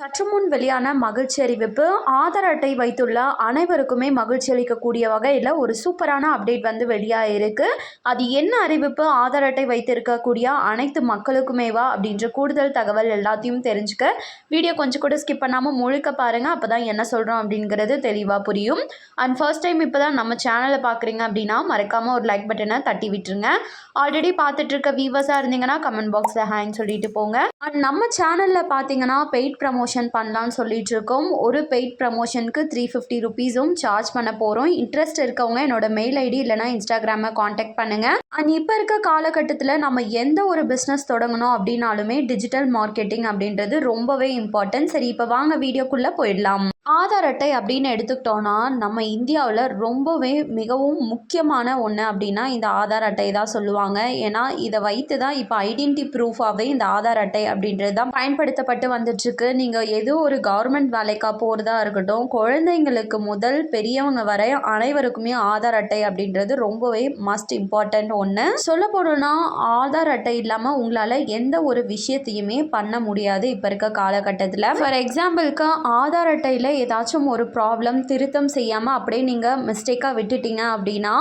சற்று முன் வெளியான மகிழ்ச்சி அறிவிப்பு ஆதார் அட்டை வைத்துள்ள அனைவருக்குமே மகிழ்ச்சி அளிக்கக்கூடிய வகையில் ஒரு சூப்பரான அப்டேட் வந்து வெளியாகிருக்கு அது என்ன அறிவிப்பு ஆதார் அட்டை வைத்திருக்கக்கூடிய அனைத்து மக்களுக்குமேவா அப்படின்ற கூடுதல் தகவல் எல்லாத்தையும் தெரிஞ்சுக்க வீடியோ கொஞ்சம் கூட ஸ்கிப் பண்ணாமல் முழுக்க பாருங்கள் அப்போ தான் என்ன சொல்கிறோம் அப்படிங்கிறது தெளிவாக புரியும். அண்ட் ஃபர்ஸ்ட் டைம் இப்போ தான் நம்ம சேனலை பார்க்குறீங்க அப்படின்னா மறக்காமல் ஒரு லைக் பட்டனை தட்டி விட்டுருங்க. ஆல்ரெடி பார்த்துட்ருக்க வியூவர்ஸாக இருந்தீங்கன்னா கமெண்ட் பாக்ஸில் ஹேங் சொல்லிட்டு போங்க. அண்ட் நம்ம சேனலில் பார்த்தீங்கன்னா பெய்ட் ப்ரமோஷன் பண்ணலாம்னு சொல்லிட்டு இருக்கோம் ஒரு பெய்ட் ப்ரமோஷனுக்கு த்ரீ ஃபிஃப்டி ருபீஸும் சார்ஜ் பண்ண போகிறோம் இன்ட்ரெஸ்ட் இருக்கவங்க என்னோட மெயில் ஐடி இல்லைனா இன்ஸ்டாகிராமை காண்டாக்ட் பண்ணுங்கள் அண்ட் இப்போ இருக்க காலகட்டத்தில் நம்ம எந்த ஒரு பிஸ்னஸ் தொடங்கணும் அப்படின்னாலுமே டிஜிட்டல் மார்க்கெட்டிங் அப்படின்றது ரொம்பவே இம்பார்ட்டன்ட் சரி இப்போ வாங்க வீடியோக்குள்ளே போயிடலாம். ஆதார் அட்டை அப்படின்னு எடுத்துக்கிட்டோன்னா நம்ம இந்தியாவில் ரொம்பவே மிகவும் முக்கியமான ஒன்று அப்படின்னா இந்த ஆதார் அட்டை தான் சொல்லுவாங்க. ஏன்னா இதை வைத்து தான் இப்போ ஐடென்டி ப்ரூஃபாகவே இந்த ஆதார் அட்டை அப்படின்றது தான் பயன்படுத்தப்பட்டு வந்துட்டுருக்கு. நீங்கள் எது ஒரு கவர்மெண்ட் வேலைக்காக போகிறதா இருக்கட்டும் குழந்தைங்களுக்கு முதல் பெரியவங்க வரை அனைவருக்குமே ஆதார் அட்டை அப்படின்றது ரொம்பவே மஸ்ட் இம்பார்ட்டண்ட் ஒன்று சொல்ல போனோம்னா ஆதார் அட்டை இல்லாமல் உங்களால் எந்த ஒரு விஷயத்தையுமே பண்ண முடியாது இப்போ இருக்க காலகட்டத்தில். ஃபார் எக்ஸாம்பிளுக்கு ஆதார் அட்டையில் ஏதாச்சும் ஒரு ப்ராப்ளம் திருத்தம் செய்யாமல் அப்படியே நீங்கள் மிஸ்டேக்காக விட்டுட்டீங்க அப்படின்னா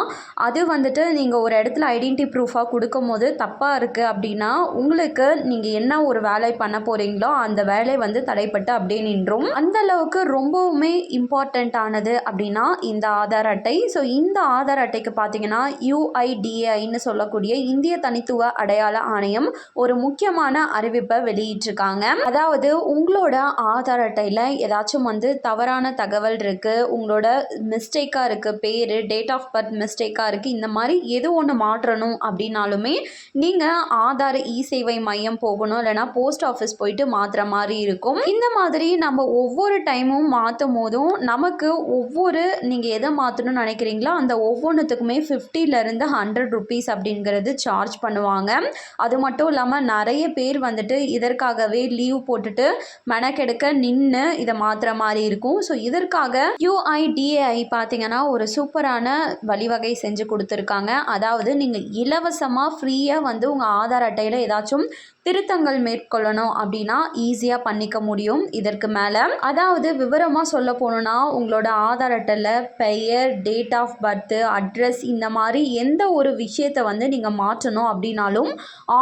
அது வந்துட்டு நீங்கள் ஒரு இடத்துல ஐடென்டி ப்ரூஃபாக கொடுக்கும் போது தப்பாக இருக்குது அப்படின்னா உங்களுக்கு நீங்கள் என்ன ஒரு வேலை பண்ண போகிறீங்களோ அந்த வேலை வந்து தடைப்பட்டு அப்படியே நின்றும். அந்த அளவுக்கு ரொம்பவுமே இம்பார்ட்டண்ட்டானது அப்படின்னா இந்த ஆதார் அட்டை. ஸோ இந்த ஆதார் அட்டைக்கு பார்த்தீங்கன்னா யூஐடிஏஐன்னு சொல்லக்கூடிய இந்திய தனித்துவ அடையாள ஆணையம் ஒரு முக்கியமான அறிவிப்பை வெளியிட்டிருக்காங்க. அதாவது உங்களோட ஆதார் அட்டையில் ஏதாச்சும் வந்து தவறான தகவல் இருக்குது உங்களோட மிஸ்டேக்காக இருக்குது பேர் டேட் ஆஃப் பர்த் மிஸ்டேக்காக இருக்குது இந்த மாதிரி எது ஒன்று மாற்றணும் அப்படின்னாலுமே நீங்கள் ஆதார் இ சேவை மையம் போகணும் இல்லைனா போஸ்ட் ஆஃபீஸ் போயிட்டு மாற்றுற மாதிரி இருக்கும். இந்த மாதிரி நம்ம ஒவ்வொரு டைமும் மாற்றும் போதும் நமக்கு ஒவ்வொரு நீங்கள் எதை மாற்றணும்னு நினைக்கிறீங்களோ அந்த ஒவ்வொன்றுத்துக்குமே ஃபிஃப்டிலேருந்து ஹண்ட்ரட் ருபீஸ் அப்படிங்கிறது சார்ஜ் பண்ணுவாங்க. அது மட்டும் இல்லாமல் நிறைய பேர் வந்துட்டு இதற்காகவே லீவ் போட்டுட்டு மெனக்கெடுக்க நின்று இதை மாற்றுற மாதிரி இருக்கும். ஸோ இதற்காக யூஐடிஏஐ பார்த்தீங்கன்னா ஒரு சூப்பரான வழிவகை செஞ்சு கொடுத்துருக்காங்க. அதாவது நீங்கள் இலவசமாக ஃப்ரீயாக வந்து உங்கள் ஆதார் அட்டையில் ஏதாச்சும் திருத்தங்கள் மேற்கொள்ளணும் அப்படின்னா ஈஸியாக பண்ணிக்க முடியும். இதற்கு மேலே அதாவது விவரமாக சொல்ல போகணுன்னா உங்களோட ஆதார் அட்டையில் பெயர் டேட் ஆஃப் பர்த்து அட்ரஸ் இந்த மாதிரி எந்த ஒரு விஷயத்தை வந்து நீங்கள் மாற்றணும் அப்படின்னாலும்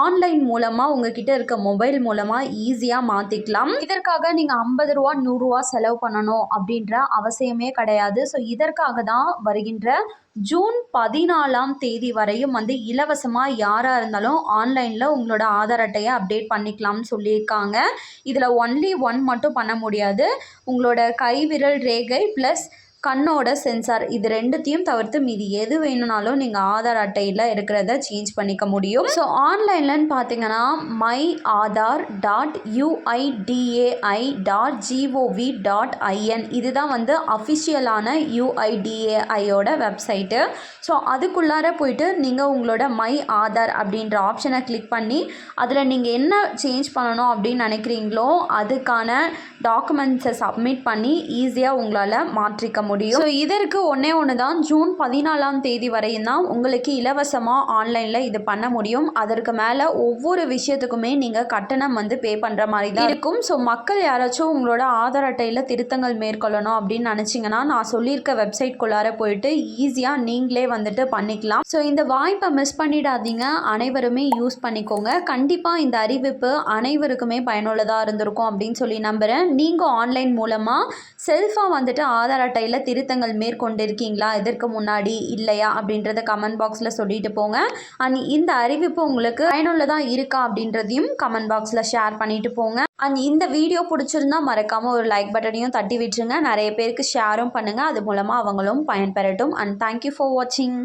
ஆன்லைன் மூலமாக உங்ககிட்ட இருக்க மொபைல் மூலமாக ஈஸியாக மாற்றிக்கலாம் இதற்காக நீங்கள் ஐம்பது ரூபா நூறுரூவா செலவு பண்ணணும் அப்படின்ற அவசியமே கிடையாது. ஸோ இதற்காக தான் வருகின்ற ஜூன் பதினாலாம் தேதி வரையும் வந்து இலவசமாக யாராக இருந்தாலும் ஆன்லைனில் உங்களோட ஆதார் அட்டையை அப்டேட் பண்ணிக்கலாம்னு சொல்லியிருக்காங்க. இதில் ஒன்லி ஒன் மட்டும் பண்ண முடியாது. உங்களோட கைவிரல் ரேகை ப்ளஸ் கண்ணோட சென்சார் இது ரெண்டுத்தையும் தவிர்த்து மீதி எது வேணும்னாலும் நீங்கள் ஆதார் அட்டையில் இருக்கிறத சேஞ்ச் பண்ணிக்க முடியும். ஸோ ஆன்லைன்லன்னு பார்த்தீங்கன்னா my Aadhaar dot UIDAI dot gov dot in இதுதான் வந்து அஃபிஷியலான யூஐடிஏஐயோட வெப்சைட்டு ஸோ அதுக்குள்ளார போயிட்டு நீங்கள் உங்களோட மை ஆதார் அப்படின்ற ஆப்ஷனை கிளிக் பண்ணி அதில் நீங்கள் என்ன சேஞ்ச் பண்ணணும் அப்படின்னு நினைக்கிறீங்களோ அதுக்கான டாக்குமெண்ட்ஸை சப்மிட் பண்ணி ஈஸியாக உங்களால் மாற்றிக்க முடியும். முடியும். ஸோ இதற்கு ஒன்றே ஒன்று தான் ஜூன் பதினாலாம் தேதி வரையும் தான் உங்களுக்கு இலவசமாக ஆன்லைனில் இது பண்ண முடியும். அதற்கு மேலே ஒவ்வொரு விஷயத்துக்குமே நீங்கள் கட்டணம் வந்து பே பண்ணுற மாதிரி தான் இருக்கும். ஸோ மக்கள் யாராச்சும் உங்களோட ஆதார் அட்டையில் திருத்தங்கள் மேற்கொள்ளணும் அப்படின்னு நினச்சிங்கன்னா நான் சொல்லியிருக்க வெப்சைட்குள்ளார போயிட்டு ஈஸியாக நீங்களே வந்துட்டு பண்ணிக்கலாம். ஸோ இந்த வாய்ப்பை மிஸ் பண்ணிடாதீங்க. அனைவருமே யூஸ் பண்ணிக்கோங்க. கண்டிப்பாக இந்த அறிவிப்பு அனைவருக்குமே பயனுள்ளதாக இருந்திருக்கும் அப்படின்னு சொல்லி நம்புகிறேன் நீங்கள் ஆன்லைன் மூலமாக செல்ஃபாக வந்துட்டு ஆதார் அட்டையில் திருத்தங்கள் மேற்கொண்டிருக்கீங்களா? இதற்கு முன்னாடி இல்லையா? அப்படின்றத கமெண்ட் பாக்ஸில் சொல்லிட்டு போங்க. அண்ட் இந்த அறிவிப்பு உங்களுக்கு பயனுள்ளதாக இருக்கா? அப்படின்றதையும் கமெண்ட் பாக்ஸில் ஷேர் பண்ணிட்டு போங்க. அண்ட் இந்த வீடியோ பிடிச்சிருந்தா மறக்காமல் ஒரு லைக் பட்டனையும் தட்டி விட்டுருங்க. நிறைய பேருக்கு ஷேரும் பண்ணுங்கள் அது மூலமாக அவங்களும் பயன்பெறட்டும். அண்ட் தேங்க்யூ ஃபார் வாட்சிங்